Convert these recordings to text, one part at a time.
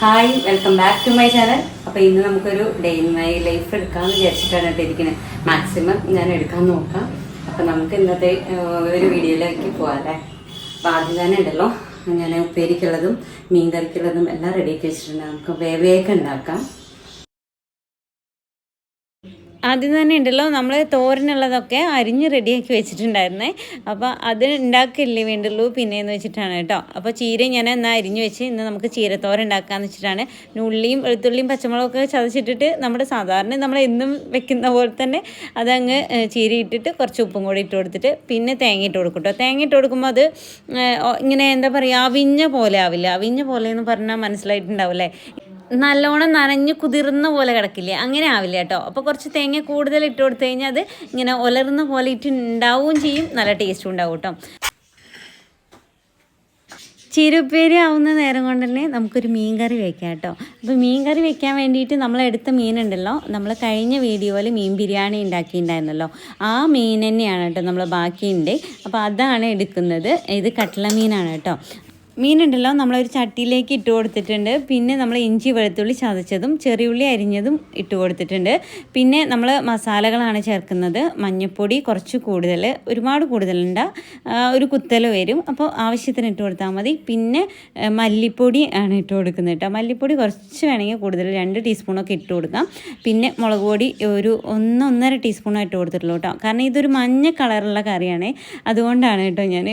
Hi welcome back to my channel അപ്പോൾ ഇന്ന് നമുക്കൊരു ഡേ ഇൻ മൈ ലൈഫ് എടുക്കാമെന്ന് വിചാരിച്ചിട്ടാണ് കേട്ടോ ഇരിക്കുന്നത് മാക്സിമം ഞാൻ എടുക്കാൻ നോക്കാം. അപ്പോൾ നമുക്ക് ഇന്നത്തെ ഒരു വീഡിയോയിലേക്ക് പോകാം അല്ലേ? അപ്പോൾ ആദ്യം തന്നെ ഉണ്ടല്ലോ. ഞാൻ ഉപ്പേരിക്കുള്ളതും മീൻ കറിക്കുള്ളതും എല്ലാം റെഡിയാക്കി വെച്ചിട്ടുണ്ട്. നമുക്ക് വേവയൊക്കെ ഉണ്ടാക്കാം. ആദ്യം തന്നെ ഉണ്ടല്ലോ നമ്മൾ തോരനുള്ളതൊക്കെ അരിഞ്ഞ് റെഡിയാക്കി വെച്ചിട്ടുണ്ടായിരുന്നേ. അപ്പോൾ അത് ഉണ്ടാക്കില്ലേ വേണ്ടുള്ളൂ പിന്നെയെന്ന് വെച്ചിട്ടാണ് കേട്ടോ. അപ്പോൾ ചീര ഞാൻ എന്നാൽ അരിഞ്ഞ് വെച്ച് ഇന്ന് നമുക്ക് ചീരത്തോരൻ ഉണ്ടാക്കാമെന്ന് വെച്ചിട്ടാണ്. ഉള്ളിയും വെളുത്തുള്ളിയും പച്ചമുളകൊക്കെ ചതച്ചിട്ടിട്ട് നമ്മുടെ സാധാരണ നമ്മൾ എന്നും വെക്കുന്ന പോലെ തന്നെ അതങ്ങ് ചീര ഇട്ടിട്ട് കുറച്ച് ഉപ്പും കൂടി ഇട്ട് കൊടുത്തിട്ട് പിന്നെ തേങ്ങ ഇട്ട് കൊടുക്കും കേട്ടോ. തേങ്ങ ഇട്ട് കൊടുക്കുമ്പോൾ അത് ഇങ്ങനെ എന്താ പറയുക അവിഞ്ഞ പോലെ ആവില്ല. അവിഞ്ഞ പോലെ എന്ന് പറഞ്ഞാൽ മനസ്സിലായിട്ടുണ്ടാവില്ലേ നല്ലോണം നനഞ്ഞ് കുതിർന്ന പോലെ കിടക്കില്ലേ? അങ്ങനെ ആവില്ല കേട്ടോ. അപ്പോൾ കുറച്ച് തേങ്ങ കൂടുതൽ ഇട്ട് കൊടുത്തു കഴിഞ്ഞാൽ അത് ഇങ്ങനെ ഒലർന്ന പോലെ ഇട്ട് ഉണ്ടാവുകയും ചെയ്യും. നല്ല ടേസ്റ്റും ഉണ്ടാവും കേട്ടോ. ചീരുപ്പേരി ആവുന്ന നേരം കൊണ്ട് തന്നെ നമുക്കൊരു മീൻ കറി വെക്കാം കേട്ടോ. അപ്പോൾ മീൻ കറി വെക്കാൻ വേണ്ടിയിട്ട് നമ്മൾ എടുത്ത മീനുണ്ടല്ലോ. നമ്മൾ കഴിഞ്ഞ വീഡിയോയിൽ മീൻ ബിരിയാണി ഉണ്ടാക്കിയിട്ടുണ്ടായിരുന്നല്ലോ. ആ മീൻ തന്നെയാണ് കേട്ടോ നമ്മൾ ബാക്കിയുണ്ട്. അപ്പോൾ അതാണ് എടുക്കുന്നത്. ഇത് കട്ടള മീനാണ് കേട്ടോ. മീനുണ്ടല്ലോ നമ്മളൊരു ചട്ടിയിലേക്ക് ഇട്ട് കൊടുത്തിട്ടുണ്ട്. പിന്നെ നമ്മൾ ഇഞ്ചി വെളുത്തുള്ളി ചതച്ചതും ചെറിയുള്ളി അരിഞ്ഞതും ഇട്ട് കൊടുത്തിട്ടുണ്ട്. പിന്നെ നമ്മൾ മസാലകളാണ് ചേർക്കുന്നത്. മഞ്ഞൾപ്പൊടി കുറച്ച് കൂടുതൽ ഒരുപാട് കൂടുതലുണ്ട്. ഒരു കുത്തൽ വരും. അപ്പോൾ ആവശ്യത്തിന് ഇട്ട് കൊടുത്താൽ മതി. പിന്നെ മല്ലിപ്പൊടി ആണ് ഇട്ട് കൊടുക്കുന്നത് കേട്ടോ. മല്ലിപ്പൊടി കുറച്ച് വേണമെങ്കിൽ കൂടുതൽ രണ്ട് ടീസ്പൂണൊക്കെ ഇട്ട് കൊടുക്കാം. പിന്നെ മുളക് പൊടി ഒരു ഒന്നൊന്നര ടീസ്പൂണോ ഇട്ട് കൊടുത്തിട്ടുള്ളൂ കേട്ടോ. കാരണം ഇതൊരു മഞ്ഞ കളറുള്ള കറിയാണ്. അതുകൊണ്ടാണ് കേട്ടോ ഞാൻ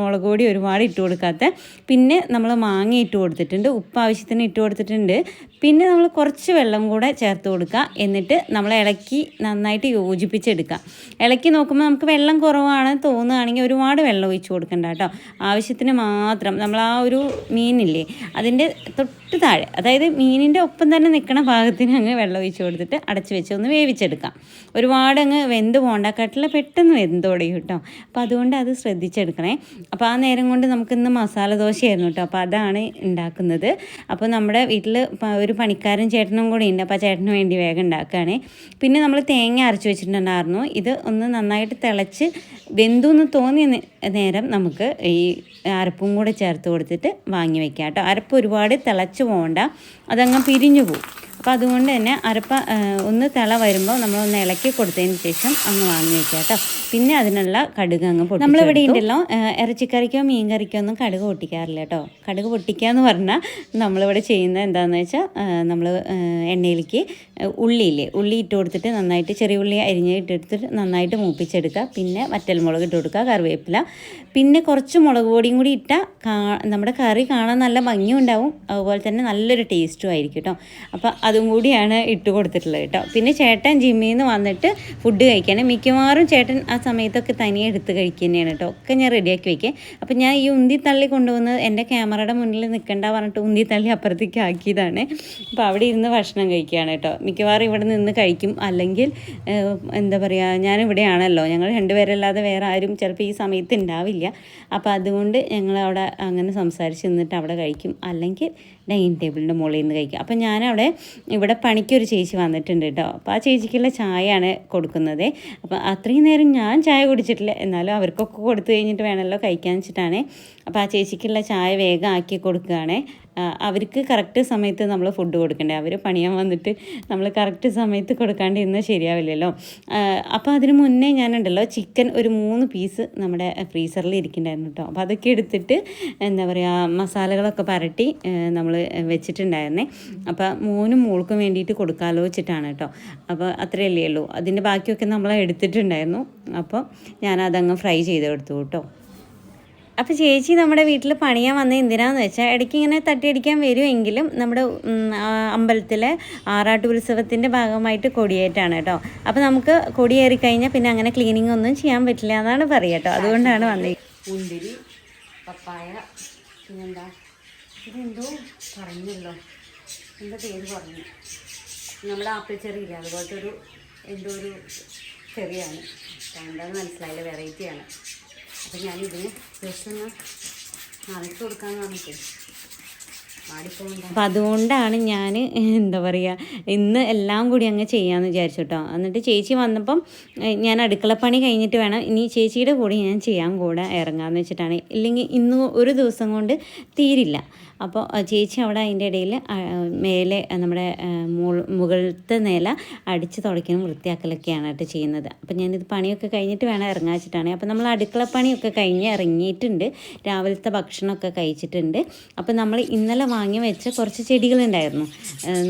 മുളക് പൊടി ഒരുപാട് ഇട്ട് കൊടുക്കാത്ത. പിന്നെ നമ്മൾ മാങ്ങ ഇട്ട് കൊടുത്തിട്ടുണ്ട് ഉപ്പ് ആവശ്യത്തിന് ഇട്ട് കൊടുത്തിട്ടുണ്ട്. പിന്നെ നമ്മൾ കുറച്ച് വെള്ളം കൂടെ ചേർത്ത് കൊടുക്കുക. എന്നിട്ട് നമ്മൾ ഇളക്കി നന്നായിട്ട് യോജിപ്പിച്ചെടുക്കുക. ഇളക്കി നോക്കുമ്പോൾ നമുക്ക് വെള്ളം കുറവാണ് തോന്നുകയാണെങ്കിൽ ഒരുപാട് വെള്ളം ഒഴിച്ച് കൊടുക്കണ്ട കേട്ടോ. ആവശ്യത്തിന് മാത്രം. നമ്മൾ ആ ഒരു മീനില്ലേ അതിന്റെ തൊട്ട് താഴെ അതായത് മീനിന്റെ ഒപ്പം തന്നെ നിൽക്കുന്ന ഭാഗത്തിന് അങ്ങ് വെള്ളം ഒഴിച്ച് കൊടുത്തിട്ട് അടച്ച് വെച്ച് ഒന്ന് വേവിച്ചെടുക്കാം ഒരുപാട് അങ്ങ് വെന്ത് പോകണ്ട കട്ടില പെട്ടെന്ന് വെന്തോടെയും കേട്ടോ. അപ്പോൾ അതുകൊണ്ട് അത് ശ്രദ്ധിച്ചെടുക്കണേ. അപ്പോൾ ആ നേരം കൊണ്ട് നമുക്കിന്ന് മസാല ദോശയായിരുന്നു കേട്ടോ. അപ്പോൾ അതാണ് ഉണ്ടാക്കുന്നത്. അപ്പോൾ നമ്മുടെ വീട്ടിൽ ഒരു പണിക്കാരൻ ചേട്ടനും കൂടി ഉണ്ട്. അപ്പോൾ ചേട്ടന് വേണ്ടി വേഗം ഉണ്ടാക്കുകയാണ്. പിന്നെ നമ്മൾ തേങ്ങ അരച്ച് വെച്ചിട്ടുണ്ടായിരുന്നു. ഇത് ഒന്ന് നന്നായിട്ട് തിളച്ച് വെന്തു എന്ന് തോന്നിയ നേരം നമുക്ക് ഈ അരപ്പും കൂടെ ചേർത്ത് കൊടുത്തിട്ട് വാങ്ങി വയ്ക്കാം കേട്ടോ. അരപ്പ് ഒരുപാട് തിളച്ച് പോകണ്ട. അതങ്ങ് പിരിഞ്ഞു പോകും അപ്പോൾ അതുകൊണ്ട് തന്നെ അരപ്പ ഒന്ന് തിള വരുമ്പോൾ നമ്മളൊന്ന് ഇളക്കി കൊടുത്തതിന് ശേഷം അങ്ങ് വാങ്ങി വെക്കുക കേട്ടോ. പിന്നെ അതിനുള്ള കടുക് അങ്ങ് പൊട്ടി നമ്മളിവിടെ ഉണ്ടല്ലോ ഇറച്ചിക്കറിക്കോ മീൻ കറിക്കോ ഒന്നും കടുക് പൊട്ടിക്കാറില്ല കേട്ടോ. കടുക് പൊട്ടിക്കുക എന്ന് പറഞ്ഞാൽ നമ്മളിവിടെ ചെയ്യുന്നത് എന്താണെന്ന് വെച്ചാൽ നമ്മൾ എണ്ണയിലേക്ക് ഉള്ളിയില്ലേ ഉള്ളി ഇട്ട് കൊടുത്തിട്ട് നന്നായിട്ട് ചെറിയ ഉള്ളി അരിഞ്ഞ് ഇട്ടെടുത്തിട്ട് നന്നായിട്ട് മൂപ്പിച്ചെടുക്കുക. പിന്നെ വറ്റൽമുളക് ഇട്ട് കൊടുക്കുക കറിവേപ്പില. പിന്നെ കുറച്ച് മുളക് പൊടിയും കൂടി ഇട്ടാൽ നമ്മുടെ കറി കാണാൻ നല്ല ഭംഗിയും ഉണ്ടാവും അതുപോലെ തന്നെ നല്ലൊരു ടേസ്റ്റും ആയിരിക്കും കേട്ടോ. അപ്പോൾ അതും കൂടിയാണ് ഇട്ട് കൊടുത്തിട്ടുള്ളത് കേട്ടോ. പിന്നെ ചേട്ടൻ ജിമ്മിൽ നിന്ന് വന്നിട്ട് ഫുഡ് കഴിക്കാണ് മിക്കവാറും ചേട്ടൻ ആ സമയത്തൊക്കെ തനിയെ എടുത്ത് കഴിക്കുന്നതാണ് കേട്ടോ. ഒക്കെ ഞാൻ റെഡിയാക്കി വയ്ക്കുക അപ്പം ഞാൻ ഈ ഉന്തി തള്ളി കൊണ്ടുവന്ന് എന്റെ ക്യാമറയുടെ മുന്നിൽ നിൽക്കണ്ട പറഞ്ഞിട്ട് ഉന്തി തള്ളി അപ്പുറത്തേക്ക് ആക്കിയതാണ്. അപ്പോൾ അവിടെ ഇരുന്ന് ഭക്ഷണം കഴിക്കുകയാണ് കേട്ടോ. മിക്കവാറും ഇവിടെ നിന്ന് കഴിക്കും. അല്ലെങ്കിൽ എന്താ പറയുക ഞാനിവിടെയാണല്ലോ. ഞങ്ങൾ രണ്ടുപേരല്ലാതെ വേറെ ആരും ചിലപ്പോൾ ഈ സമയത്ത് ഉണ്ടാവില്ല. അപ്പോൾ അതുകൊണ്ട് ഞങ്ങൾ അവിടെ അങ്ങനെ സംസാരിച്ച് നിന്നിട്ട് അവിടെ കഴിക്കും. അല്ലെങ്കിൽ ഡൈനിങ് ടേബിളിന്റെ മുകളിൽ നിന്ന് കഴിക്കും അപ്പോൾ ഞാനവിടെ ഇവിടെ പണിക്കൊരു ചേച്ചി വന്നിട്ടുണ്ട് കേട്ടോ. അപ്പോൾ ആ ചേച്ചിക്കുള്ള ചായയാണ് കൊടുക്കുന്നത്. അപ്പോൾ അത്രയും നേരം ഞാൻ ചായ കുടിച്ചിട്ടില്ല. എന്നാലും അവർക്കൊക്കെ കൊടുത്തു കഴിഞ്ഞിട്ട് വേണമല്ലോ കഴിക്കാൻ വെച്ചിട്ടാണ്. അപ്പോൾ ആ ചേച്ചിക്കുള്ള ചായ വേഗം ആക്കി കൊടുക്കുകയാണ്. അവർക്ക് കറക്റ്റ് സമയത്ത് നമ്മൾ ഫുഡ് കൊടുക്കണ്ടേ? അവർ പണിയാൻ വന്നിട്ട് നമ്മൾ കറക്റ്റ് സമയത്ത് കൊടുക്കാണ്ട് ഇന്ന് ശരിയാവില്ലല്ലോ അപ്പോൾ അതിന് മുന്നേ ഞാനുണ്ടല്ലോ ചിക്കൻ ഒരു മൂന്ന് പീസ് നമ്മുടെ ഫ്രീസറിൽ ഇരിക്കുന്നുണ്ടായിരുന്നു കേട്ടോ അപ്പോൾ അതൊക്കെ എടുത്തിട്ട് എന്താ പറയുക മസാലകളൊക്കെ പരട്ടി നമ്മൾ വെച്ചിട്ടുണ്ടായിരുന്നേ. അപ്പോൾ മോനും മൂൾക്കും വേണ്ടിയിട്ട് കൊടുക്കാമല്ലോ വെച്ചിട്ടാണ് കേട്ടോ അപ്പോൾ അത്രയല്ലേ ഉള്ളൂ. അതിന്റെ ബാക്കിയൊക്കെ നമ്മൾ എടുത്തിട്ടുണ്ടായിരുന്നു. അപ്പോൾ ഞാനതങ്ങ് ഫ്രൈ ചെയ്ത് കൊടുത്തു കേട്ടോ അപ്പോൾ ചേച്ചി നമ്മുടെ വീട്ടിൽ പണിയാൻ വന്നത് എന്തിനാന്ന് വെച്ചാൽ ഇടയ്ക്ക് ഇങ്ങനെ തട്ടിയടിക്കാൻ വരുമെങ്കിലും നമ്മുടെ അമ്പലത്തിലെ ആറാട്ട് ഉത്സവത്തിന്റെ ഭാഗമായിട്ട് കൊടിയേറ്റാണ് കേട്ടോ. അപ്പോൾ നമുക്ക് കൊടിയേറി കഴിഞ്ഞാൽ പിന്നെ അങ്ങനെ ക്ലീനിങ് ഒന്നും ചെയ്യാൻ പറ്റില്ല എന്നാണ് പറയുക കേട്ടോ. അതുകൊണ്ടാണ് വന്നത് മുന്തിരി പപ്പായ പിന്നെന്താ? ഇതെന്തോ പറഞ്ഞല്ലോ. എന്താ പേര് പറഞ്ഞു? നമ്മുടെ ആപ്പിൾ ചെറിയില്ല അതുപോലത്തെ ഒരു എന്തോ ഒരു ചെറിയാണ്. എന്താണെന്ന് മനസ്സിലായില്ല. വെറൈറ്റിയാണ് അപ്പം ഞാനിതിന് ജസ്റ്റ് ഒന്ന് നനച്ച് കൊടുക്കാമെന്ന് പറഞ്ഞിട്ട് അപ്പം അതുകൊണ്ടാണ് ഞാൻ എന്താ പറയുക ഇന്ന് എല്ലാം കൂടി അങ്ങ് ചെയ്യാമെന്ന് വിചാരിച്ചു കേട്ടോ എന്നിട്ട് ചേച്ചി വന്നപ്പം ഞാൻ അടുക്കളപ്പണി കഴിഞ്ഞിട്ട് വേണം. ഇനി ചേച്ചിയുടെ കൂടെ ഞാൻ ചെയ്യാൻ കൂടെ ഇറങ്ങാമെന്ന് വെച്ചിട്ടാണ്. ഇല്ലെങ്കിൽ ഇന്ന് ഒരു ദിവസം കൊണ്ട് തീരില്ല. അപ്പോൾ ചേച്ചി അവിടെ അതിന്റെ ഇടയിൽ മേലെ നമ്മുടെ മുകളിലത്തെ നില അടിച്ച് തുടയ്ക്കണം വൃത്തിയാക്കലൊക്കെയാണ് കേട്ടോ ചെയ്യുന്നത്. അപ്പോൾ ഞാനിത് പണിയൊക്കെ കഴിഞ്ഞിട്ട് വേണം ഇറങ്ങാൻ വെച്ചിട്ടാണ് അപ്പോൾ നമ്മൾ അടുക്കള പണിയൊക്കെ കഴിഞ്ഞ് ഇറങ്ങിയിട്ടുണ്ട്. രാവിലത്തെ ഭക്ഷണമൊക്കെ കഴിച്ചിട്ടുണ്ട്. അപ്പോൾ നമ്മൾ ഇന്നലെ വാങ്ങി വെച്ച കുറച്ച് ചെടികളുണ്ടായിരുന്നു.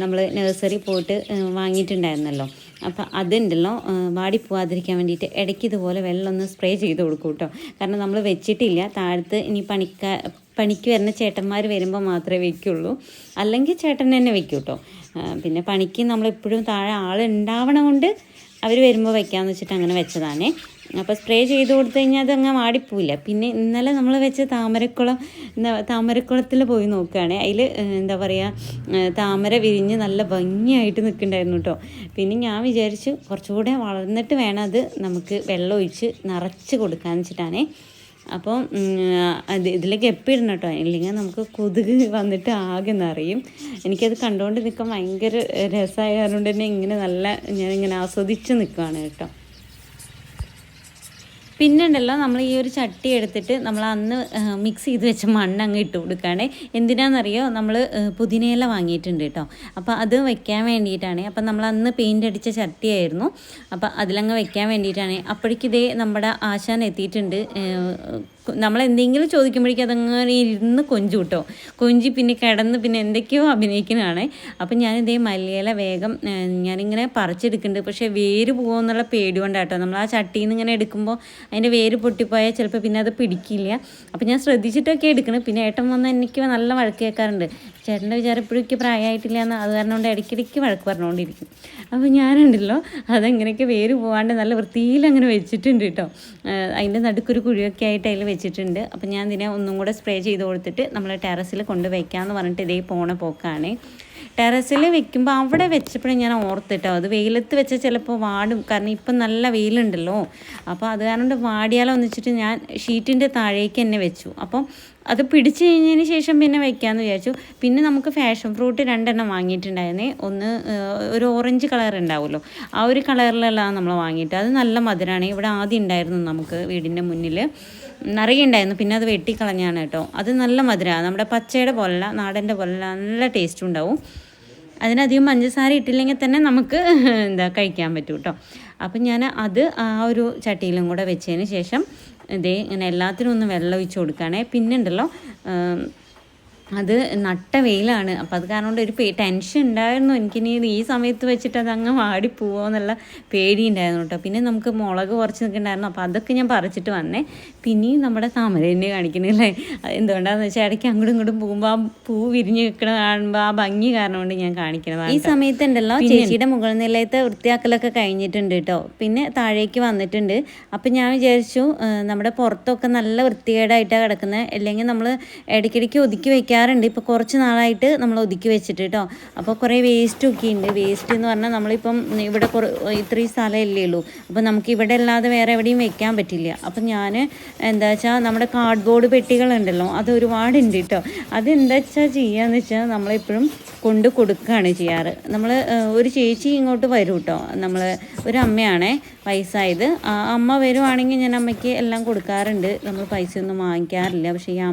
നമ്മൾ നഴ്സറി പോയിട്ട് വാങ്ങിയിട്ടുണ്ടായിരുന്നല്ലോ. അപ്പോൾ അതുണ്ടല്ലോ വാടി പോവാതിരിക്കാൻ വേണ്ടിയിട്ട് ഇടയ്ക്ക് ഇതുപോലെ വെള്ളം ഒന്ന് സ്പ്രേ ചെയ്ത് കൊടുക്കും കേട്ടോ. കാരണം നമ്മൾ വെച്ചിട്ടില്ല. താഴത്ത് ഇനി പണിക്ക പണിക്ക് വരുന്ന ചേട്ടന്മാർ വരുമ്പോൾ മാത്രമേ വെക്കുള്ളൂ. അല്ലെങ്കിൽ ചേട്ടൻ തന്നെ വെക്കൂ കേട്ടോ പിന്നെ പണിക്ക് നമ്മളെപ്പോഴും താഴെ ആളുണ്ടാവണം കൊണ്ട് അവർ വരുമ്പോൾ വെക്കാമെന്ന് വെച്ചിട്ട് അങ്ങനെ വെച്ചതാണേ. അപ്പോൾ സ്പ്രേ ചെയ്ത് കൊടുത്തു കഴിഞ്ഞാൽ അതങ്ങ് വാടിപ്പോയില്ല പിന്നെ ഇന്നലെ നമ്മൾ വെച്ച താമരക്കുളം താമരക്കുളത്തിൽ പോയി നോക്കുകയാണെ. അതിൽ എന്താ പറയുക താമര വിരിഞ്ഞ് നല്ല ഭംഗിയായിട്ട് നിൽക്കുന്നുണ്ടായിരുന്നു കേട്ടോ പിന്നെ ഞാൻ വിചാരിച്ചു കുറച്ചുകൂടെ വളർന്നിട്ട് വേണം അത് നമുക്ക് വെള്ളം ഒഴിച്ച് നിറച്ച് കൊടുക്കാന്ന് വെച്ചിട്ടാണേ. അപ്പോൾ അത് ഇതിലേക്ക് എപ്പോൾ ഇടണം കേട്ടോ. ഇല്ലെങ്കിൽ നമുക്ക് കൊതുക് വന്നിട്ട് ആകെ നിറയും. എനിക്കത് കണ്ടുകൊണ്ട് നിൽക്കാൻ ഭയങ്കര രസമായതുകൊണ്ട് തന്നെ ഇങ്ങനെ നല്ല ഞാനിങ്ങനെ ആസ്വദിച്ച് നിൽക്കുകയാണ് കേട്ടോ. പിന്നെ ഉണ്ടല്ലോ നമ്മൾ ഈ ഒരു ചട്ടി എടുത്തിട്ട് നമ്മൾ അന്ന് മിക്സ് ചെയ്ത് വെച്ച മണ്ണ് അങ്ങ് ഇട്ട് കൊടുക്കുകയാണേ എന്തിനാണെന്നറിയോ നമ്മൾ പുതിനയില വാങ്ങിയിട്ടുണ്ട് കേട്ടോ അപ്പോൾ അത് വെക്കാൻ വേണ്ടിയിട്ടാണ്. അപ്പോൾ നമ്മൾ അന്ന് പെയിന്റ് അടിച്ച ചട്ടിയായിരുന്നു. അപ്പോൾ അതിലങ്ങ് വെക്കാൻ വേണ്ടിയിട്ടാണ്. അപ്പോഴേക്കിതേ നമ്മുടെ ആശാൻ എത്തിയിട്ടുണ്ട് നമ്മൾ എന്തെങ്കിലും ചോദിക്കുമ്പോഴേക്കും അതങ്ങനെ ഇരുന്ന് കൊഞ്ചു കിട്ടും. കൊഞ്ചി പിന്നെ കിടന്ന് പിന്നെ എന്തൊക്കെയോ അഭിനയിക്കുന്നതാണ് അപ്പം ഞാനിതേ മല്ലിയില വേഗം ഞാനിങ്ങനെ പറിച്ചെടുക്കുന്നുണ്ട്. പക്ഷേ വേര് പോകുമെന്നുള്ള പേടി കൊണ്ടാട്ടോ നമ്മൾ ആ ചട്ടിയിൽ നിന്ന് ഇങ്ങനെ എടുക്കുമ്പോൾ അതിന്റെ വേര് പൊട്ടിപ്പോയാൽ ചിലപ്പോൾ പിന്നെ അത് പിടിക്കില്ല. അപ്പം ഞാൻ ശ്രദ്ധിച്ചിട്ടൊക്കെ എടുക്കണം. പിന്നെ ഏട്ടൻ വന്ന് എനിക്ക് നല്ല വഴക്ക് കേൾക്കാറുണ്ട്. ചേട്ടന്റെ വിചാരം ഇപ്പോഴും എനിക്ക് പ്രായമായിട്ടില്ല എന്ന് അത് കാരണം കൊണ്ട് ഇടയ്ക്കിടയ്ക്ക് വഴക്ക് പറഞ്ഞുകൊണ്ടിരിക്കും. അപ്പോൾ ഞാനുണ്ടല്ലോ അതെങ്ങനെയൊക്കെ വേര് പോകാണ്ട് നല്ല വൃത്തിയിൽ അങ്ങനെ വെച്ചിട്ടുണ്ട് കേട്ടോ. അതിന്റെ നടുക്കൊരു കുഴിയൊക്കെ ആയിട്ട് അതിൽ വെച്ചിട്ടുണ്ട്. അപ്പം ഞാൻ ഇതിനെ ഒന്നും കൂടെ സ്പ്രേ ചെയ്ത് കൊടുത്തിട്ട് നമ്മൾ ടെറസിൽ കൊണ്ട് വയ്ക്കാമെന്ന് പറഞ്ഞിട്ട് ഇതേ പോണ പോക്കാണ്. ടെറസിൽ വെക്കുമ്പോൾ അവിടെ വെച്ചപ്പോഴും ഞാൻ ഓർത്തിട്ടോ അത് വെയിലത്ത് വെച്ചാൽ ചിലപ്പോൾ വാടും. കാരണം ഇപ്പം നല്ല വെയിലുണ്ടല്ലോ. അപ്പോൾ അത് കാരണം വാടിയാലോ എന്ന് വെച്ചിട്ട് ഞാൻ ഷീറ്റിന്റെ താഴേക്ക് തന്നെ വെച്ചു. അപ്പം അത് പിടിച്ച് കഴിഞ്ഞതിന് ശേഷം പിന്നെ വെക്കാമെന്ന് വിചാരിച്ചു. പിന്നെ നമുക്ക് ഫാഷൻ ഫ്രൂട്ട് രണ്ടെണ്ണം വാങ്ങിയിട്ടുണ്ടായിരുന്നേ. ഒന്ന് ഒരു ഓറഞ്ച് കളർ ഉണ്ടാവുമല്ലോ. ആ ഒരു കളറിലെല്ലാം നമ്മൾ വാങ്ങിയിട്ട്. അത് നല്ല മധുരമാണ് ഇവിടെ ആദ്യം ഉണ്ടായിരുന്നു നമുക്ക് വീടിന്റെ മുന്നിൽ നിറയെ ഉണ്ടായിരുന്നു പിന്നെ അത് വെട്ടിക്കളഞ്ഞാണ് കേട്ടോ. അത് നല്ല മധുരമാണ് നമ്മുടെ പച്ചയുടെ പോലല്ല നാടന്റെ പോലല്ല നല്ല ടേസ്റ്റും ഉണ്ടാവും. അതിനധികം പഞ്ചസാര ഇട്ടില്ലെങ്കിൽ തന്നെ നമുക്ക് എന്താ കഴിക്കാൻ പറ്റും കേട്ടോ. അപ്പം ഞാൻ അത് ആ ഒരു ചട്ടിയിലും കൂടെ വെച്ചതിന് ശേഷം ഇതേ ഇങ്ങനെ എല്ലാത്തിനും ഒന്ന് വെള്ളം ഒഴിച്ച് പിന്നെ ഉണ്ടല്ലോ അത് നട്ട വെയിലാണ്. അപ്പോൾ അത് കാരണം കൊണ്ട് ഒരു പേ ടെൻഷൻ ഉണ്ടായിരുന്നു. എനിക്കിനി ഈ സമയത്ത് വെച്ചിട്ട് അത് അങ്ങ് വാടിപ്പോവോ എന്നുള്ള പേടി ഉണ്ടായിരുന്നു കേട്ടോ പിന്നെ നമുക്ക് മുളക് കുറച്ച് നിൽക്കണ്ടായിരുന്നു. അപ്പോൾ അതൊക്കെ ഞാൻ പറിച്ചിട്ട് വന്നേ. പിന്നെയും നമ്മുടെ താമരേനെ കാണിക്കണല്ലേ എന്തുകൊണ്ടാണെന്ന് വെച്ചാൽ ഇടയ്ക്ക് അങ്ങോട്ടും ഇങ്ങോട്ടും പോകുമ്പോൾ ആ പൂ വിരിഞ്ഞ് നിൽക്കണ കാണുമ്പോൾ ആ ഭംഗി കാരണം കൊണ്ട് ഞാൻ കാണിക്കണതാണ് ഈ സമയത്ത് ഉണ്ടല്ലോ ചേച്ചിയുടെ മുകൾ നിലയത്തെ വൃത്തിയാക്കലൊക്കെ കഴിഞ്ഞിട്ടുണ്ട് കേട്ടോ പിന്നെ താഴേക്ക് വന്നിട്ടുണ്ട്. അപ്പം ഞാൻ വിചാരിച്ചു നമ്മുടെ പുറത്തൊക്കെ നല്ല വൃത്തികേടായിട്ടാണ് കിടക്കുന്നത് അല്ലെങ്കിൽ നമ്മൾ ഇടയ്ക്കിടയ്ക്ക് ഒതുക്കി വെക്കാറുണ്ട് ഇപ്പോൾ കുറച്ച് നാളായിട്ട് നമ്മൾ ഒതുക്കി വെച്ചിട്ട് കേട്ടോ അപ്പോൾ കുറേ വേസ്റ്റ് ഒക്കെ ഉണ്ട്. വേസ്റ്റ് എന്ന് പറഞ്ഞാൽ നമ്മളിപ്പം ഇവിടെ കുറേ ഇത്രയും സ്ഥലമല്ലേ ഉള്ളൂ. അപ്പോൾ നമുക്ക് ഇവിടെ അല്ലാതെ വേറെ എവിടെയും വെക്കാൻ പറ്റില്ല. അപ്പം ഞാൻ എന്താ വെച്ചാൽ നമ്മുടെ കാർഡ് കാർഡ്ബോർഡ് പെട്ടികളുണ്ടല്ലോ അത് ഒരുപാടുണ്ട് കേട്ടോ അതെന്താ വെച്ചാൽ ചെയ്യാന്ന് വെച്ചാൽ നമ്മളെപ്പോഴും കൊണ്ട് കൊടുക്കുകയാണ് ചെയ്യാറ്. നമ്മൾ ഒരു ചേച്ചി ഇങ്ങോട്ട് വരും കേട്ടോ നമ്മൾ ഒരു അമ്മയാണേ വയസ്സായത് ആ അമ്മ വരുവാണെങ്കിൽ ഞാൻ അമ്മയ്ക്ക് എല്ലാം കൊടുക്കാറുണ്ട്. നമ്മൾ പൈസ ഒന്നും വാങ്ങിക്കാറില്ല. പക്ഷേ ഈ ആ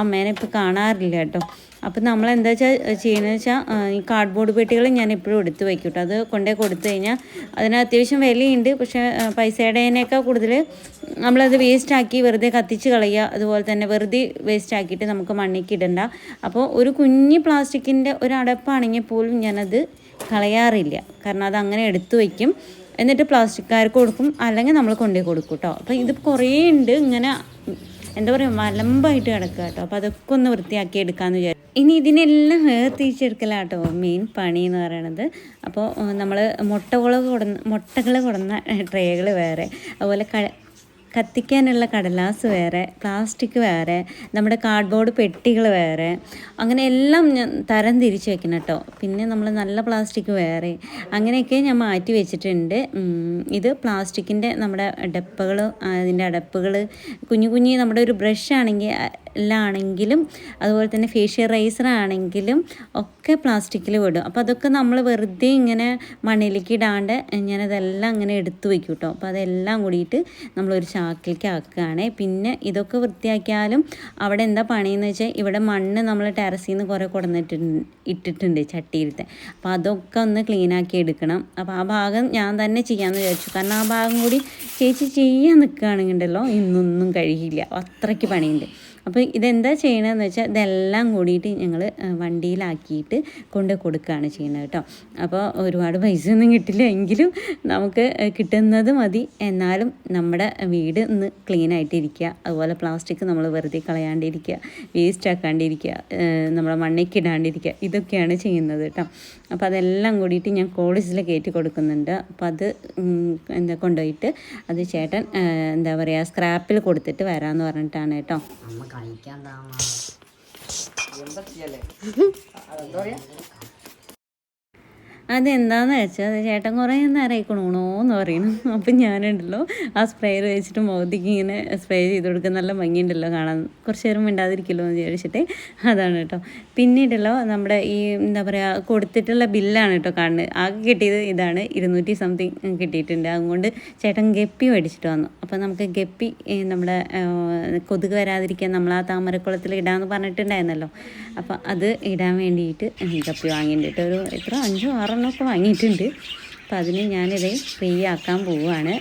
അമ്മേനെ ഇപ്പോൾ കാണാറില്ല കേട്ടോ. അപ്പം നമ്മൾ എന്താ വെച്ചാൽ ചെയ്യുന്നത് വെച്ചാൽ ഈ കാർഡ്ബോർഡ് പെട്ടികൾ ഞാൻ എപ്പോഴും എടുത്ത് വയ്ക്കും അത് കൊണ്ടേ കൊടുത്തു കഴിഞ്ഞാൽ അതിന് അത്യാവശ്യം വിലയുണ്ട്. പക്ഷേ പൈസയുടേതിനേക്കാൾ കൂടുതൽ നമ്മളത് വേസ്റ്റാക്കി വെറുതെ കത്തിച്ച് കളയുക അതുപോലെ തന്നെ വെറുതെ വേസ്റ്റാക്കിയിട്ട് നമുക്ക് മണ്ണിക്ക് ഇടണ്ട. അപ്പോൾ ഒരു കുഞ്ഞ് പ്ലാസ്റ്റിക്കിന്റെ ഒരു അടപ്പാണെങ്കിൽ പോലും ഞാനത് കളയാറില്ല. കാരണം അത് അങ്ങനെ എടുത്തു വയ്ക്കും. എന്നിട്ട് പ്ലാസ്റ്റിക്കാർക്ക് കൊടുക്കും. അല്ലെങ്കിൽ നമ്മൾ കൊണ്ടുപോയി കൊടുക്കും കേട്ടോ അപ്പോൾ ഇത് കുറേ ഉണ്ട്. ഇങ്ങനെ എന്താ പറയുക മലമ്പായിട്ട് കിടക്കുക കേട്ടോ അപ്പോൾ അതൊക്കെ ഒന്ന് വൃത്തിയാക്കി എടുക്കാമെന്ന് വിചാരിച്ചു ഇനി ഇതിനെല്ലാം വേർതിരിച്ചെടുക്കലാട്ടോ. മെയിൻ പണി എന്ന് പറയണത്. അപ്പോൾ നമ്മൾ മുട്ടകൾ കൊടുന്ന മുട്ടകൾ കൊടുന്ന ട്രേകൾ വേറെ. അതുപോലെ ക കത്തിക്കാനുള്ള കടലാസ് വേറെ പ്ലാസ്റ്റിക് വേറെ നമ്മുടെ കാർഡ്ബോർഡ് പെട്ടികൾ വേറെ. അങ്ങനെ എല്ലാം ഞാൻ തരം തിരിച്ച് വെക്കണം കേട്ടോ. പിന്നെ നമ്മൾ നല്ല പ്ലാസ്റ്റിക് വേറെ. അങ്ങനെയൊക്കെ ഞാൻ മാറ്റി വെച്ചിട്ടുണ്ട്. ഇത് പ്ലാസ്റ്റിക്കിന്റെ നമ്മുടെ ഡപ്പകൾ അതിന്റെ അടപ്പുകൾ കുഞ്ഞു കുഞ്ഞു നമ്മുടെ ഒരു ബ്രഷ് ആണെങ്കിൽ ജെല്ലാണെങ്കിലും അതുപോലെ തന്നെ ഫേഷ്യൽ റൈസർ ആണെങ്കിലും ഒക്കെ പ്ലാസ്റ്റിക്കിൽ വിടും. അപ്പോൾ അതൊക്കെ നമ്മൾ വെറുതെ ഇങ്ങനെ മണ്ണിലേക്ക് ഇടാണ്ട് ഞാനതെല്ലാം അങ്ങനെ എടുത്തു വയ്ക്കും കേട്ടോ അപ്പോൾ അതെല്ലാം കൂടിയിട്ട് നമ്മളൊരു ചാക്കിലേക്ക് ആക്കുകയാണ്. പിന്നെ ഇതൊക്കെ വൃത്തിയാക്കിയാലും അവിടെ എന്താ പണിയെന്ന് വെച്ചാൽ ഇവിടെ മണ്ണ് നമ്മൾ ടെറസിൽ നിന്ന് കുറേ കുടന്നിട്ട് ഇട്ടിട്ടുണ്ട് ചട്ടിയിലത്തെ. അപ്പോൾ അതൊക്കെ ഒന്ന് ക്ലീൻ ആക്കി എടുക്കണം. അപ്പോൾ ആ ഭാഗം ഞാൻ തന്നെ ചെയ്യാമെന്ന് വിചാരിച്ചു. കാരണം ആ ഭാഗം കൂടി ചേച്ചി ചെയ്യാൻ നിൽക്കുകയാണെങ്കിണ്ടല്ലോ ഇന്നൊന്നും കഴിയില്ല. അത്രയ്ക്ക് പണിയുണ്ട്. അപ്പോൾ ഇതെന്താ ചെയ്യണമെന്ന് വെച്ചാൽ ഇതെല്ലാം കൂടിയിട്ട് ഞങ്ങൾ വണ്ടിയിലാക്കിയിട്ട് കൊണ്ട് കൊടുക്കുകയാണ് ചെയ്യുന്നത് കേട്ടോ. അപ്പോൾ ഒരുപാട് പൈസ ഒന്നും കിട്ടില്ല എങ്കിലും നമുക്ക് കിട്ടുന്നത് മതി. എന്നാലും നമ്മുടെ വീട് ഒന്ന് ക്ലീൻ ആയിട്ടിരിക്കുക. അതുപോലെ പ്ലാസ്റ്റിക് നമ്മൾ വെറുതെ കളയാണ്ടിരിക്കുക വേസ്റ്റ് ആക്കാണ്ടിരിക്കുക നമ്മളെ നമ്മുടെ മണ്ണിലേക്ക് ഇടാണ്ടിരിക്കുക. ഇതൊക്കെയാണ് ചെയ്യുന്നത് കേട്ടോ. അപ്പോൾ അതെല്ലാം കൂടിയിട്ട് ഞാൻ കോളേജിൽ കയറ്റി കൊടുക്കുന്നുണ്ട്. അപ്പോൾ അത് എന്താ കൊണ്ടുപോയിട്ട് അത് ചേട്ടൻ എന്താ പറയുക സ്ക്രാപ്പിൽ കൊടുത്തിട്ട് വരാമെന്ന് പറഞ്ഞിട്ടാണ് കേട്ടോ. കഴിക്കാൻ താമ അതെന്താന്ന് വെച്ചാൽ ചേട്ടൻ കുറേ നേരം ആയിക്കണോ എന്ന് പറയുന്നു. അപ്പം ഞാനുണ്ടല്ലോ ആ സ്പ്രേയർ വെച്ചിട്ട് മുഖത്തേക്ക് ഇങ്ങനെ സ്പ്രേ ചെയ്ത് കൊടുക്കാൻ നല്ല ഭംഗിയുണ്ടല്ലോ കാണാൻ. കുറച്ച് നേരം മിണ്ടാതിരിക്കല്ലോ എന്ന് വിചാരിച്ചിട്ട് അതാണ് കേട്ടോ. പിന്നീടല്ലോ നമ്മുടെ ഈ എന്താ പറയുക കൊടുത്തിട്ടുള്ള ബില്ലാണ് കേട്ടോ കാണുന്നത്. ആകെ കിട്ടിയത് ഇതാണ് ഇരുന്നൂറ്റി സംതിങ് കിട്ടിയിട്ടുണ്ട്. അതുകൊണ്ട് ചേട്ടൻ ഗപ്പി മേടിച്ചിട്ട് വന്നു. അപ്പോൾ നമുക്ക് ഗപ്പി നമ്മുടെ കൊതുക് വരാതിരിക്കാൻ നമ്മൾ ആ താമരക്കുളത്തിൽ ഇടാമെന്ന് പറഞ്ഞിട്ടുണ്ടായിരുന്നല്ലോ. അപ്പോൾ അത് ഇടാൻ വേണ്ടിയിട്ട് ഗപ്പി വാങ്ങിയിട്ടുണ്ട് ഒരു എത്ര അഞ്ചോ ആറെണ്ണം ഒക്കെ വാങ്ങിയിട്ടുണ്ട്. അപ്പോൾ അതിന് ഞാനിത് ഫ്രീ ആക്കാൻ പോവുകയാണ്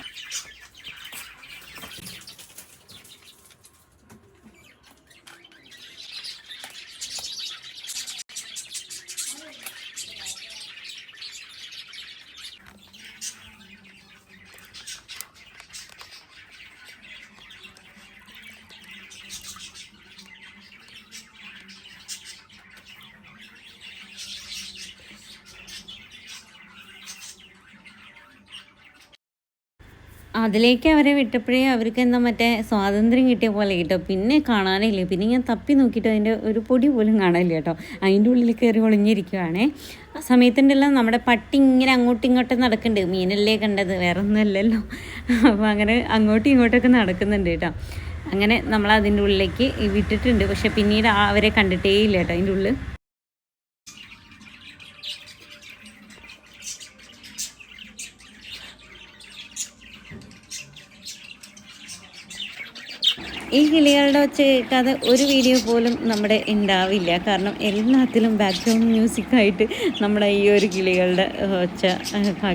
അതിലേക്ക് അവരെ വിട്ടപ്പോഴേ അവർക്ക് എന്താ മറ്റേ സ്വാതന്ത്ര്യം കിട്ടിയ പോലെ കേട്ടോ. പിന്നെ കാണാനില്ല. പിന്നെ ഞാൻ തപ്പി നോക്കിയിട്ട് അതിന്റെ ഒരു പൊടി പോലും കാണാനില്ല കേട്ടോ. അതിന്റെ ഉള്ളിൽ കയറി ഒളിഞ്ഞിരിക്കുവാണേ. ആ സമയത്തുണ്ടല്ലോ നമ്മുടെ പട്ടി ഇങ്ങനെ അങ്ങോട്ടും ഇങ്ങോട്ടും നടക്കുന്നുണ്ട് മീനല്ലേ കണ്ടത്? വേറെ ഒന്നുമല്ലല്ലോ അപ്പോൾ അങ്ങനെ അങ്ങോട്ടും ഇങ്ങോട്ടൊക്കെ നടക്കുന്നുണ്ട് കേട്ടോ. അങ്ങനെ നമ്മൾ അതിന്റെ ഉള്ളിലേക്ക് വിട്ടിട്ടുണ്ട്. പക്ഷെ പിന്നീട് അവരെ കണ്ടിട്ടേ ഇല്ല കേട്ടോ. അതിന്റെ ഉള്ളിൽ. ഈ കിളികളുടെ ഒച്ച കേൾക്കാതെ ഒരു വീഡിയോ പോലും നമ്മുടെ ഉണ്ടാവില്ല കാരണം എല്ലാത്തിലും ബാക്ക്ഗ്രൗണ്ട് മ്യൂസിക്കായിട്ട് നമ്മുടെ ഈ ഒരു കിളികളുടെ ഒച്ച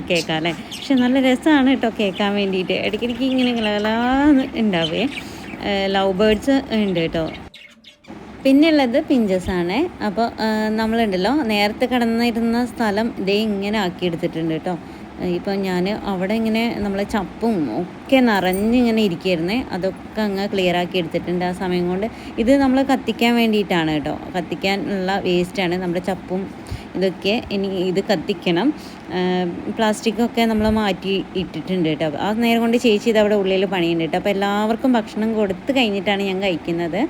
കേൾക്കാമല്ലേ പക്ഷെ നല്ല രസമാണ് കേട്ടോ കേൾക്കാൻ വേണ്ടിയിട്ട്. ഇടയ്ക്കിടയ്ക്ക് ഇങ്ങനെ കിളകളാന്ന് ഉണ്ടാവേ ലവ് ബേർഡ്സ് ഉണ്ട് കേട്ടോ. പിന്നെയുള്ളത് പിഞ്ചസ് ആണ്. അപ്പോൾ നമ്മളുണ്ടല്ലോ നേരത്തെ കടന്നിരുന്ന സ്ഥലം ഇതേ ഇങ്ങനെ ആക്കി എടുത്തിട്ടുണ്ട് കേട്ടോ. ഇപ്പം ഞാൻ അവിടെ ഇങ്ങനെ നമ്മളെ ചപ്പും ഒക്കെ നിറഞ്ഞിങ്ങനെ ഇരിക്കുകയായിരുന്നേ അതൊക്കെ അങ്ങ് ക്ലിയർ ആക്കി എടുത്തിട്ടുണ്ട് ആ സമയം കൊണ്ട്. ഇത് നമ്മൾ കത്തിക്കാൻ വേണ്ടിയിട്ടാണ് കേട്ടോ. കത്തിക്കാനുള്ള വേസ്റ്റാണ് നമ്മുടെ ചപ്പും ഇതൊക്കെ. ഇനി ഇത് കത്തിക്കണം. പ്ലാസ്റ്റിക്കൊക്കെ നമ്മൾ മാറ്റി ഇട്ടിട്ടുണ്ട് കേട്ടോ. ആ നേരം കൊണ്ട് ചേച്ചി ഇത് അവിടെ ഉള്ളിൽ പണിയുണ്ട് കേട്ടോ. അപ്പോൾ എല്ലാവർക്കും ഭക്ഷണം കൊടുത്ത് കഴിഞ്ഞിട്ടാണ് ഞാൻ കഴിക്കുന്നത്.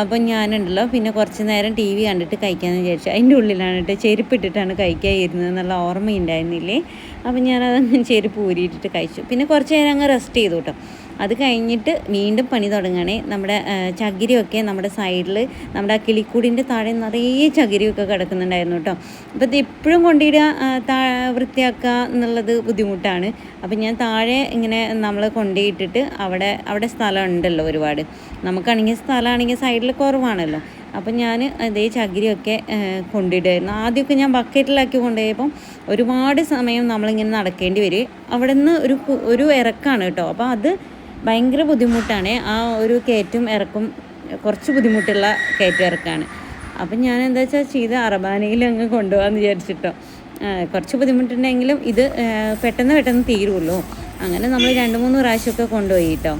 അപ്പം ഞാനുണ്ടല്ലോ. പിന്നെ കുറച്ച് നേരം ടി വി കണ്ടിട്ട് കഴിക്കാമെന്ന് വിചാരിച്ചു. അതിന്റെ ഉള്ളിലാണ് കേട്ടോ ചെരുപ്പിട്ടിട്ടാണ് കഴിക്കാതിരുന്നത് എന്നുള്ള ഓർമ്മയുണ്ടായിരുന്നില്ലേ? അപ്പം ഞാനത് ചെരുപ്പ് ഊരിയിട്ടിട്ട് കഴിച്ചു. പിന്നെ കുറച്ച് നേരം അങ്ങ് റെസ്റ്റ് ചെയ്തു കേട്ടോ. അത് കഴിഞ്ഞിട്ട് വീണ്ടും പണി തുടങ്ങണേ നമ്മുടെ ചകിരിയൊക്കെ നമ്മുടെ സൈഡിൽ നമ്മുടെ ആ കിളിക്കൂടിന്റെ താഴെ നിറയെ ചകിരിയൊക്കെ കിടക്കുന്നുണ്ടായിരുന്നു കേട്ടോ. അപ്പോൾ ഇത് എപ്പോഴും കൊണ്ടിടുക താ വൃത്തിയാക്കുക എന്നുള്ളത് ബുദ്ധിമുട്ടാണ്. അപ്പോൾ ഞാൻ താഴെ ഇങ്ങനെ നമ്മൾ കൊണ്ടുപോയിട്ടിട്ട് അവിടെ അവിടെ സ്ഥലം ഉണ്ടല്ലോ ഒരുപാട്. നമുക്കാണെങ്കിൽ സ്ഥലമാണെങ്കിൽ സൈഡിൽ കുറവാണല്ലോ. അപ്പം ഞാൻ അതേ ചകിരിയൊക്കെ കൊണ്ടിടുമായിരുന്നു ആദ്യമൊക്കെ ഞാൻ ബക്കറ്റിലാക്കി കൊണ്ടുപോയപ്പം ഒരുപാട് സമയം നമ്മളിങ്ങനെ നടക്കേണ്ടി വരും അവിടെ നിന്ന് ഒരു ഒരു ഇറക്കാണ് കേട്ടോ. അപ്പോൾ അത് ഭയങ്കര ബുദ്ധിമുട്ടാണ്. ആ ഒരു കയറ്റും ഇറക്കും കുറച്ച് ബുദ്ധിമുട്ടുള്ള കയറ്റം ഇറക്കാണ്. അപ്പം ഞാൻ എന്താ വെച്ചാൽ ചെയ്ത് അറബാനയിൽ അങ്ങ് കൊണ്ടുപോകാമെന്ന് വിചാരിച്ചിട്ടോ. കുറച്ച് ബുദ്ധിമുട്ടുണ്ടെങ്കിലും ഇത് പെട്ടെന്ന് പെട്ടെന്ന് തീരുമല്ലോ അങ്ങനെ നമ്മൾ രണ്ട് മൂന്ന് പ്രാവശ്യമൊക്കെ കൊണ്ടുപോയി കേട്ടോ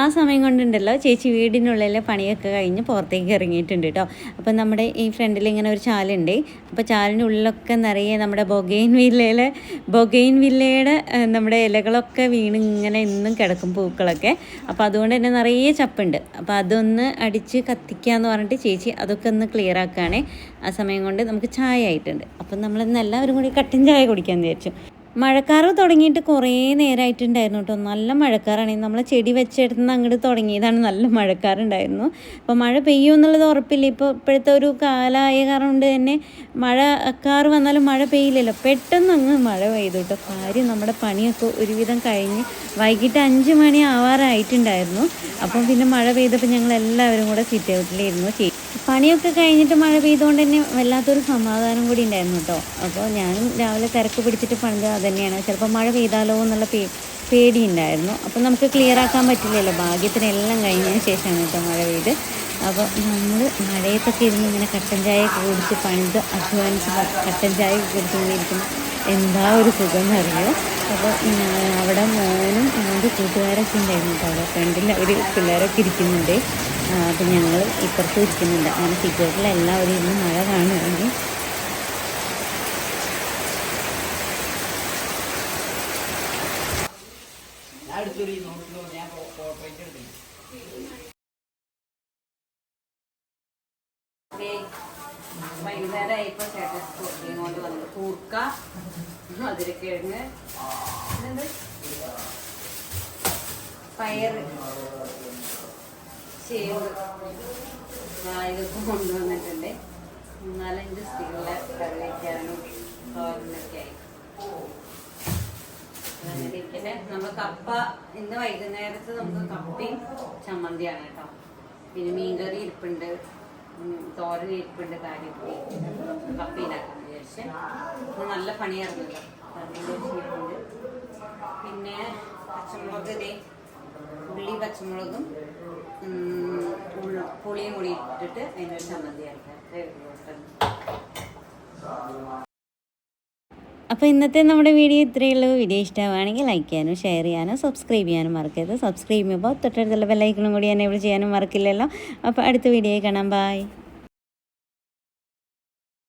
ആ സമയം കൊണ്ടുണ്ടല്ലോ ചേച്ചി വീടിനുള്ളിലെ പണിയൊക്കെ കഴിഞ്ഞ് പുറത്തേക്ക് ഇറങ്ങിയിട്ടുണ്ട് കേട്ടോ. അപ്പം നമ്മുടെ ഈ ഫ്രണ്ടിൽ ഇങ്ങനെ ഒരു ചാലുണ്ട്. അപ്പോൾ ചാലിന്റെ ഉള്ളിലൊക്കെ നിറയെ നമ്മുടെ ബൊഗൈൻ വില്ലയിലെ ബൊഗൈൻ വില്ലയുടെ നമ്മുടെ ഇലകളൊക്കെ വീണ് ഇങ്ങനെ ഇന്നും കിടക്കും പൂക്കളൊക്കെ. അപ്പോൾ അതുകൊണ്ട് തന്നെ നിറയെ ചപ്പുണ്ട്. അപ്പോൾ അതൊന്ന് അടിച്ച് കത്തിക്കാന്ന് പറഞ്ഞിട്ട് ചേച്ചി അതൊക്കെ ഒന്ന് ക്ലിയർ ആക്കുകയാണേ. ആ സമയം കൊണ്ട് നമുക്ക് ചായ ആയിട്ടുണ്ട്. അപ്പം നമ്മളിന്ന് എല്ലാവരും കൂടി കട്ടൻ ചായ കുടിക്കാൻ വിചാരിച്ചു. മഴക്കാറ് തുടങ്ങിയിട്ട് കുറേ നേരമായിട്ടുണ്ടായിരുന്നു കേട്ടോ. നല്ല മഴക്കാറാണ്. നമ്മൾ ചെടി വെച്ചെടുത്ത് അങ്ങോട്ട് തുടങ്ങിയതാണ് നല്ല മഴക്കാറുണ്ടായിരുന്നു. അപ്പോൾ മഴ പെയ്യും എന്നുള്ളത് ഉറപ്പില്ല. ഇപ്പോൾ ഇപ്പോഴത്തെ ഒരു കാലമായ കാരണം കൊണ്ട് തന്നെ മഴ കാറ് വന്നാലും മഴ പെയ്യില്ലല്ലോ. പെട്ടെന്ന് അങ്ങ് മഴ പെയ്തു കേട്ടോ. കാര്യം നമ്മുടെ പണിയൊക്കെ ഒരുവിധം കഴിഞ്ഞ് വൈകിട്ട് അഞ്ച് മണി ആവാറായിട്ടുണ്ടായിരുന്നു. അപ്പം പിന്നെ മഴ പെയ്തപ്പോൾ ഞങ്ങൾ എല്ലാവരും കൂടെ സിറ്റ് ഔട്ടിലിരുന്നു ചെയ്യും പണിയൊക്കെ കഴിഞ്ഞിട്ട് മഴ പെയ്തുകൊണ്ട് തന്നെ വല്ലാത്തൊരു സമാധാനം കൂടി ഉണ്ടായിരുന്നു കേട്ടോ. അപ്പോൾ ഞാനും രാവിലെ തിരക്ക് പിടിച്ചിട്ട് പണിത് തന്നെയാണ്. ചിലപ്പോൾ മഴ പെയ്താലോ എന്നുള്ള പേ പേടിയുണ്ടായിരുന്നു. അപ്പോൾ നമുക്ക് ക്ലിയർ ആക്കാൻ പറ്റില്ലല്ലോ. ഭാഗ്യത്തിന് എല്ലാം കഴിഞ്ഞതിന് ശേഷമാണ് കേട്ടോ മഴ പെയ്ത്. അപ്പോൾ നമ്മൾ മഴയത്തൊക്കെ ഇരുന്ന് ഇങ്ങനെ കട്ടൻ ചായ കുടിച്ച് പണിത് അധ്വാനിച്ച് കട്ടൻ ചായ ഒക്കെ കുടിച്ചുകൊണ്ടിരിക്കുമ്പോൾ എന്താ ഒരു സുഖം എന്നറിയോ അപ്പോൾ അവിടെ മോനും മോന്റെ കൂട്ടുകാരൊക്കെ ഉണ്ടായിരുന്നു കേട്ടോ. അവിടെ ഫ്രണ്ടിൽ അവർ പിള്ളേരൊക്കെ ഇരിക്കുന്നുണ്ട്. അപ്പം ഞങ്ങൾ ഇപ്പുറത്ത് ഇരിക്കുന്നുണ്ട്. അങ്ങനെ സിറ്റൗട്ടിൽ എല്ലാവരും ഇരുന്ന് മഴ കുക്കിയും കൊണ്ട് വന്നു. കൂർക്ക മധുരക്കിഴങ്ങ് ഇതെന്ത്? പയറ്. ചേമ്പ്. ഇതൊക്കെ കൊണ്ടുവന്നിട്ടുണ്ട്. നാലഞ്ച് സ്ത്രീകളെ കറി വയ്ക്കാനും തോരനൊക്കെ ആയി. അങ്ങനെ. നമ്മൾ കപ്പ ഇന്ന് വൈകുന്നേരത്ത് നമുക്ക് കപ്പയും ചമ്മന്തിയാണ് കേട്ടോ. പിന്നെ മീൻകറി ഇരിപ്പുണ്ട്. തോരൻ ഇരിപ്പുണ്ട് കാര്യത്തിൽ കപ്പ ഉണ്ടാക്കാൻ വിചാരിച്ച്. നല്ല പണിയായിരുന്നല്ലോ. ഇരിപ്പുണ്ട് പിന്നെ പച്ചമുളക് ഇതേ ഉള്ളി പച്ചമുളകും പുളിയും കൂടി ഇട്ടിട്ട് അതിനൊരു ചമ്മന്തി ആക്കാം. അപ്പോൾ ഇന്നത്തെ നമ്മുടെ വീഡിയോ ഇത്രയേ ഉള്ളൂ വീഡിയോ ഇഷ്ടമാണെങ്കിൽ ലൈക്ക് ചെയ്യാനും ഷെയർ ചെയ്യാനും സബ്സ്ക്രൈബ് ചെയ്യാനും മറക്കരുത്. സബ്സ്ക്രൈബ് ചെയ്യുമ്പോൾ തൊട്ടടുത്തുള്ള ബെല്ലൈക്കണും കൂടി ഇവിടെ ചെയ്യാനും മറക്കില്ലല്ലോ. അപ്പോൾ അടുത്ത വീഡിയോയിൽ കാണാം. ബായ്